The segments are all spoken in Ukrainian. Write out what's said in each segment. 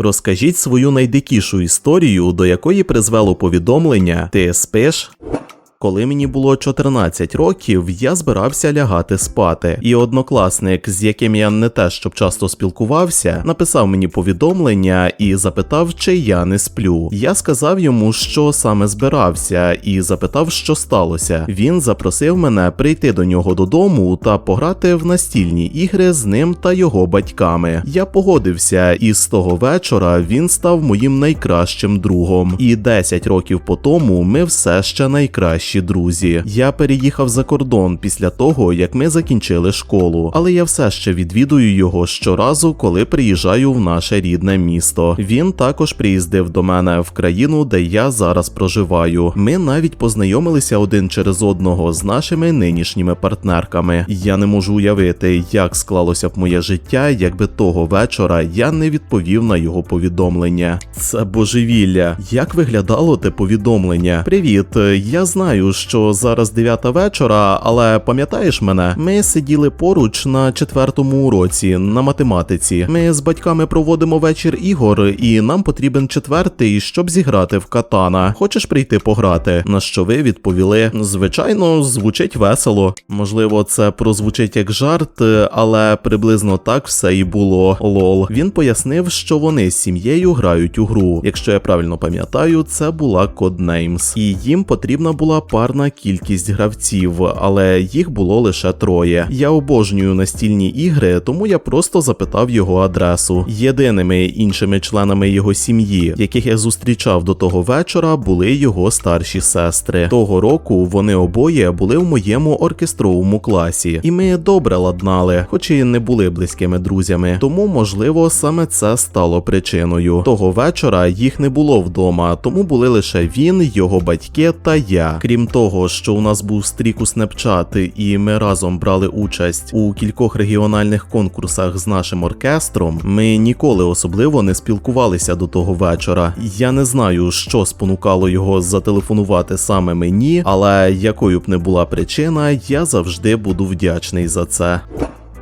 Розкажіть свою найдикішу історію, до якої призвело повідомлення Ти спиш? Коли мені було 14 років, я збирався лягати спати, і однокласник, з яким я не те щоб часто спілкувався, написав мені повідомлення і запитав, чи я не сплю. Я сказав йому, що саме збирався, і запитав, що сталося. Він запросив мене прийти до нього додому та пограти в настільні ігри з ним та його батьками. Я погодився, і з того вечора він став моїм найкращим другом. І 10 років по тому ми все ще найкращі друзі. Я переїхав за кордон після того, як ми закінчили школу, але я все ще відвідую його щоразу, коли приїжджаю в наше рідне місто. Він також приїздив до мене в країну, де я зараз проживаю. Ми навіть познайомилися один через одного з нашими нинішніми партнерками. Я не можу уявити, як склалося б моє життя, якби того вечора я не відповів на його повідомлення. Це божевілля. Як виглядало те повідомлення? Привіт, я знаю, що зараз 9 вечора, але пам'ятаєш мене? Ми сиділи поруч на четвертому уроці на математиці. Ми з батьками проводимо вечір ігор, і нам потрібен четвертий, щоб зіграти в катана. Хочеш прийти пограти? На що ви відповіли? Звичайно, звучить весело. Можливо, це прозвучить як жарт, але приблизно так все і було. Лол. Він пояснив, що вони з сім'єю грають у гру. Якщо я правильно пам'ятаю, це була Codenames. і їм потрібна була парна кількість гравців, але їх було лише троє. Я обожнюю настільні ігри, тому я просто запитав його адресу. Єдиними іншими членами його сім'ї, яких я зустрічав до того вечора, були його старші сестри. Того року вони обоє були в моєму оркестровому класі, і ми добре ладнали, хоч і не були близькими друзями. Тому, можливо, саме це стало причиною. Того вечора їх не було вдома, тому були лише він, його батьки та я. Крім того, що у нас був стрік у Snapchat і ми разом брали участь у кількох регіональних конкурсах з нашим оркестром, ми ніколи особливо не спілкувалися до того вечора. Я не знаю, що спонукало його зателефонувати саме мені, але якою б не була причина, я завжди буду вдячний за це.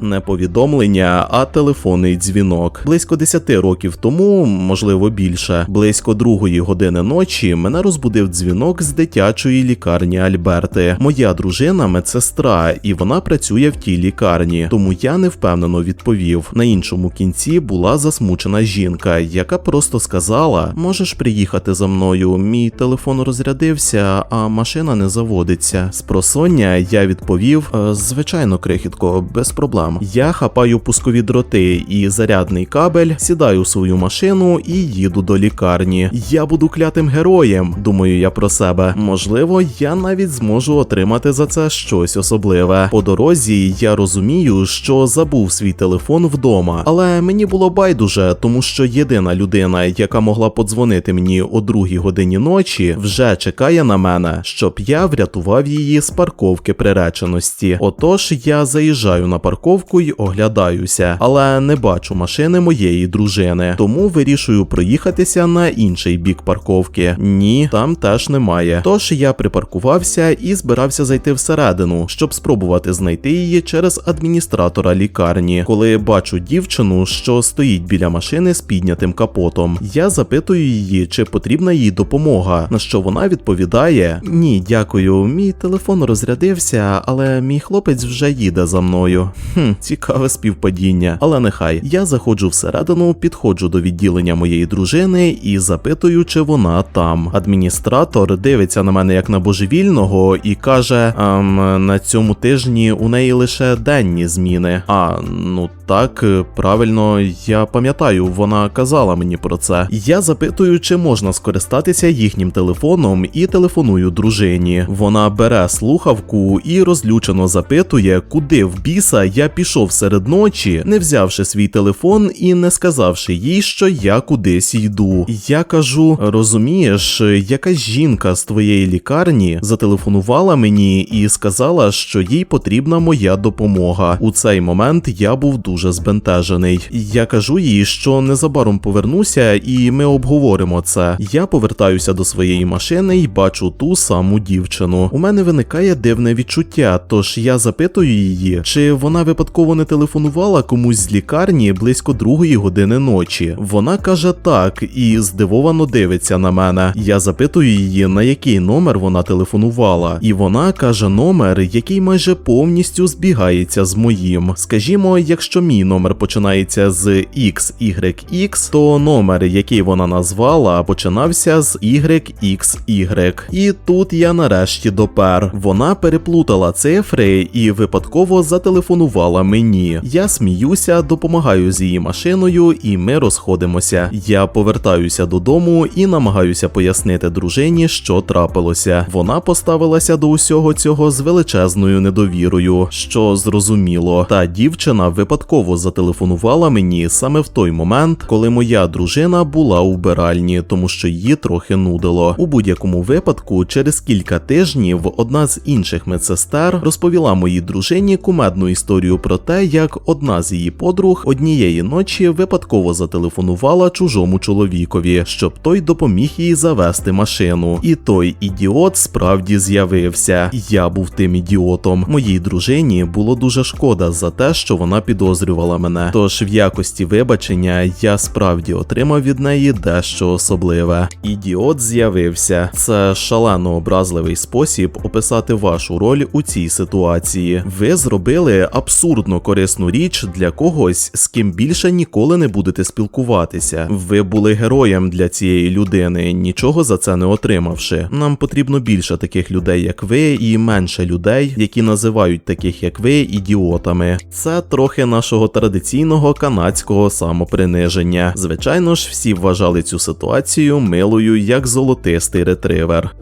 Не повідомлення, а телефонний дзвінок. Близько 10 років тому, можливо більше, близько другої години ночі мене розбудив дзвінок з дитячої лікарні Альберти. Моя дружина медсестра, і вона працює в тій лікарні, тому я невпевнено відповів. На іншому кінці була засмучена жінка, яка просто сказала: Можеш приїхати за мною. Мій телефон розрядився, а машина не заводиться. З просоння я відповів: «Е, звичайно, крихітко, без проблем. Я хапаю пускові дроти і зарядний кабель, сідаю в свою машину і їду до лікарні. Я буду клятим героєм, думаю я про себе. Можливо, я навіть зможу отримати за це щось особливе. По дорозі я розумію, що забув свій телефон вдома, але мені було байдуже, тому що єдина людина, яка могла подзвонити мені о другій годині ночі, вже чекає на мене, щоб я врятував її з парковки приреченості. Отож, я заїжджаю на парковку й оглядаюся, але не бачу машини моєї дружини, тому вирішую проїхатися на інший бік парковки. Ні, там теж немає. Тож я припаркувався і збирався зайти всередину, щоб спробувати знайти її через адміністратора лікарні. Коли бачу дівчину, що стоїть біля машини з піднятим капотом, я запитую її, чи потрібна їй допомога. На що вона відповідає: Ні, дякую, мій телефон розрядився, але мій хлопець вже їде за мною. Хм, цікаве співпадіння. Але нехай я заходжу всередину, підходжу до відділення моєї дружини і запитую, чи вона там. Адміністратор дивиться на мене як на божевільного і каже: ем, на цьому тижні у неї лише денні зміни. А ну так, правильно, я пам'ятаю, вона казала мені про це. Я запитую, чи можна скористатися їхнім телефоном, і телефоную дружині. Вона бере слухавку і розлючено запитує, куди в біса я пішов серед ночі, не взявши свій телефон і не сказавши їй, що я кудись йду. Я кажу: розумієш, якась жінка з твоєї лікарні зателефонувала мені і сказала, що їй потрібна моя допомога. У цей момент я був дуже дуже збентежений. Я кажу їй, що незабаром повернуся, і ми обговоримо це. Я повертаюся до своєї машини і бачу ту саму дівчину. У мене виникає дивне відчуття, тож я запитую її, чи вона випадково не телефонувала комусь з лікарні близько другої години ночі. Вона каже так і здивовано дивиться на мене. Я запитую її, на який номер вона телефонувала, і вона каже номер, який майже повністю збігається з моїм. Скажімо, якщо мій номер починається з XYX, то номер, який вона назвала, починався з YXY. І тут я нарешті допер. Вона переплутала цифри і випадково зателефонувала мені. Я сміюся, допомагаю з її машиною, і ми розходимося. Я повертаюся додому і намагаюся пояснити дружині, що трапилося. Вона поставилася до усього цього з величезною недовірою, що зрозуміло. Та дівчина випадково зателефонувала мені саме в той момент, коли моя дружина була у вбиральні, тому що її трохи нудило. У будь-якому випадку, через кілька тижнів одна з інших медсестер розповіла моїй дружині кумедну історію про те, як одна з її подруг однієї ночі випадково зателефонувала чужому чоловікові, щоб той допоміг їй завести машину. І той ідіот справді з'явився. Я був тим ідіотом. Моїй дружині було дуже шкода за те, що вона підозрювала мене. Тож в якості вибачення я справді отримав від неї дещо особливе. Ідіот з'явився. Це шалено образливий спосіб описати вашу роль у цій ситуації. Ви зробили абсурдно корисну річ для когось, з ким більше ніколи не будете спілкуватися. Ви були героєм для цієї людини, нічого за це не отримавши. Нам потрібно більше таких людей, як ви, і менше людей, які називають таких, як ви, ідіотами. Це трохи нашого традиційного канадського самоприниження. Звичайно ж, всі вважали цю ситуацію милою як золотистий ретривер.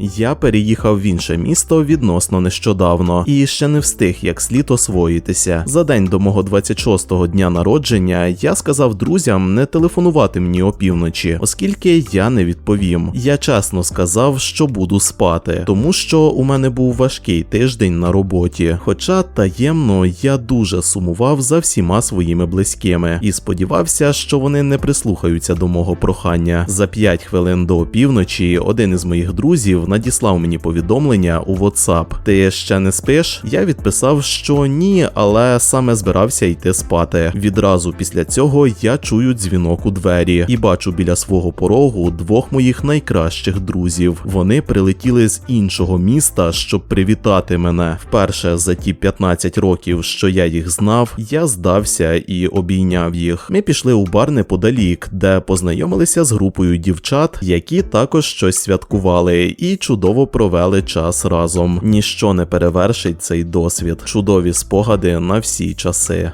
Я переїхав в інше місто відносно нещодавно і ще не встиг як слід освоїтися. За день до мого 26-го дня народження я сказав друзям не телефонувати мені опівночі, оскільки я не відповім. Я чесно сказав, що буду спати, тому що у мене був важкий тиждень на роботі. Хоча таємно я дуже сумував за всіма своїми близькими і сподівався, що вони не прислухаються до мого прохання. За 5 хвилин до опівночі один із моїх друзів надіслав мені повідомлення у WhatsApp. Ти ще не спиш? Я відписав, що ні, але саме збирався йти спати. Відразу після цього я чую дзвінок у двері і бачу біля свого порогу двох моїх найкращих друзів. Вони прилетіли з іншого міста, щоб привітати мене. Вперше за ті 15 років, що я їх знав, я здався і обійняв їх. Ми пішли у бар неподалік, де познайомилися з групою дівчат, які також щось святкували, і чудово провели час разом. Ніщо не перевершить цей досвід. Чудові спогади на всі часи.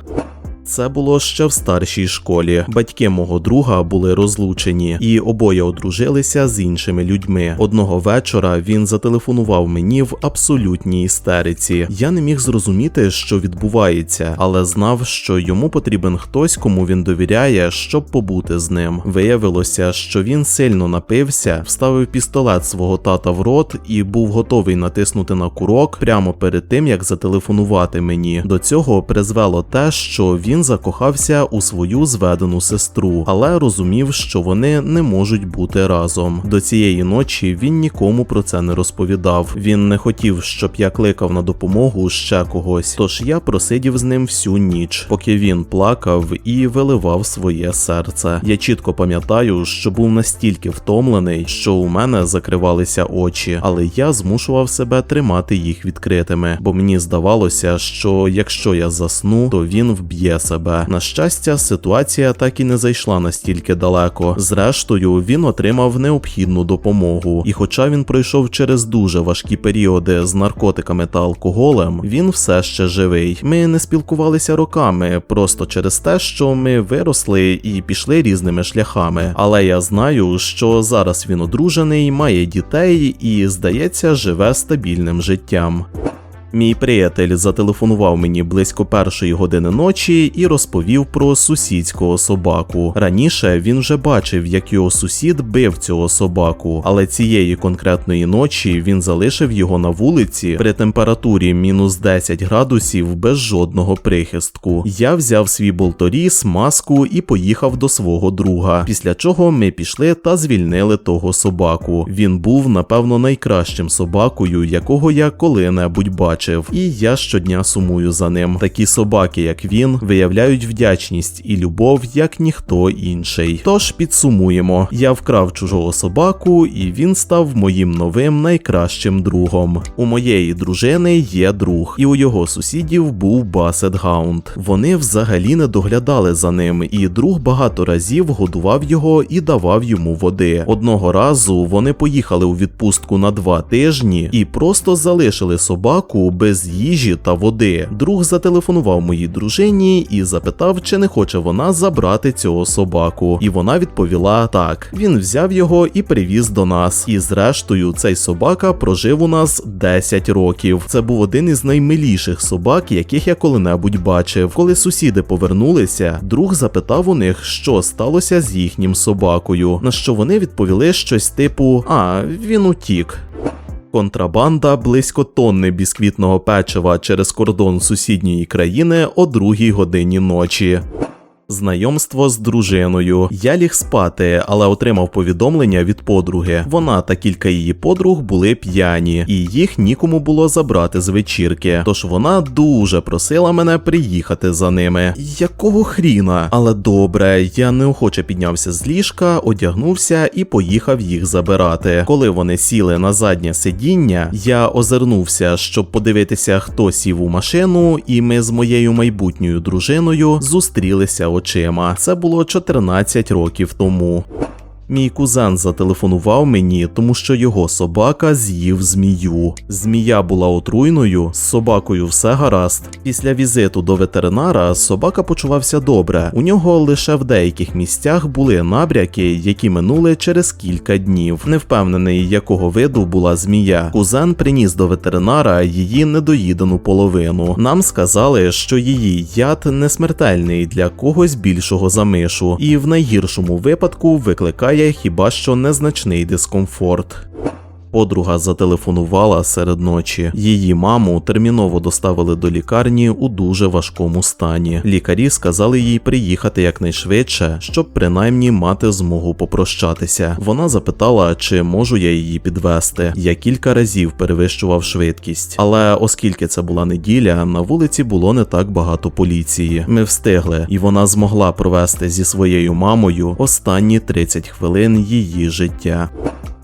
Це було ще в старшій школі. Батьки мого друга були розлучені, і обоє одружилися з іншими людьми. Одного вечора він зателефонував мені в абсолютній істериці. Я не міг зрозуміти, що відбувається, але знав, що йому потрібен хтось, кому він довіряє, щоб побути з ним. Виявилося, що він сильно напився, вставив пістолет свого тата в рот і був готовий натиснути на курок прямо перед тим, як зателефонувати мені. До цього призвело те, що він він закохався у свою зведену сестру, але розумів, що вони не можуть бути разом. До цієї ночі він нікому про це не розповідав. Він не хотів, щоб я кликав на допомогу ще когось. Тож я просидів з ним всю ніч, поки він плакав і виливав своє серце. Я чітко пам'ятаю, що був настільки втомлений, що у мене закривалися очі, але я змушував себе тримати їх відкритими, бо мені здавалося, що якщо я засну, то він вб'є себе. На щастя, ситуація так і не зайшла настільки далеко. Зрештою, він отримав необхідну допомогу. І хоча він пройшов через дуже важкі періоди з наркотиками та алкоголем, він все ще живий. Ми не спілкувалися роками, просто через те, що ми виросли і пішли різними шляхами. Але я знаю, що зараз він одружений, має дітей і, здається, живе стабільним життям. Мій приятель зателефонував мені близько першої години ночі і розповів про сусідського собаку. Раніше він вже бачив, як його сусід бив цього собаку, але цієї конкретної ночі він залишив його на вулиці при температурі мінус 10 градусів без жодного прихистку. Я взяв свій болторіз, маску і поїхав до свого друга. Після чого ми пішли та звільнили того собаку. Він був, напевно, найкращим собакою, якого я коли-небудь бачив. І я щодня сумую за ним. Такі собаки, як він, виявляють вдячність і любов, як ніхто інший. Тож підсумуємо: я вкрав чужого собаку, і він став моїм новим найкращим другом. У моєї дружини є друг, і у його сусідів був Басет Гаунд. Вони взагалі не доглядали за ним, і друг багато разів годував його і давав йому води. Одного разу вони поїхали у відпустку на два тижні і просто залишили собаку без їжі та води. Друг зателефонував моїй дружині і запитав, чи не хоче вона забрати цього собаку. І вона відповіла так. Він взяв його і привіз до нас. І зрештою, цей собака прожив у нас 10 років. Це був один із наймиліших собак, яких я коли-небудь бачив. Коли сусіди повернулися, друг запитав у них, що сталося з їхнім собакою. На що вони відповіли щось типу: А, він утік. Контрабанда близько тонни бісквітного печива через кордон сусідньої країни о другій годині ночі. Знайомство з дружиною. Я ліг спати, але отримав повідомлення від подруги. Вона та кілька її подруг були п'яні, і їх нікому було забрати з вечірки. Тож вона дуже просила мене приїхати за ними. Якого хріна? Але добре, я неохоче піднявся з ліжка, одягнувся і поїхав їх забирати. Коли вони сіли на заднє сидіння, я озирнувся, щоб подивитися, хто сів у машину, і ми з моєю майбутньою дружиною зустрілися очима. Це було 14 років тому. Мій кузен зателефонував мені, тому що його собака з'їв змію. Змія була отруйною, з собакою все гаразд. Після візиту до ветеринара собака почувався добре. У нього лише в деяких місцях були набряки, які минули через кілька днів. Не впевнений, якого виду була змія. Кузен приніс до ветеринара її недоїдену половину. Нам сказали, що її яд не смертельний для когось більшого за мишу, і в найгіршому випадку викликає хіба що незначний дискомфорт. Подруга зателефонувала серед ночі. Її маму терміново доставили до лікарні у дуже важкому стані. Лікарі сказали їй приїхати якнайшвидше, щоб принаймні мати змогу попрощатися. Вона запитала, чи можу я її підвести. Я кілька разів перевищував швидкість, але оскільки це була неділя, на вулиці було не так багато поліції. Ми встигли, і вона змогла провести зі своєю мамою останні 30 хвилин її життя.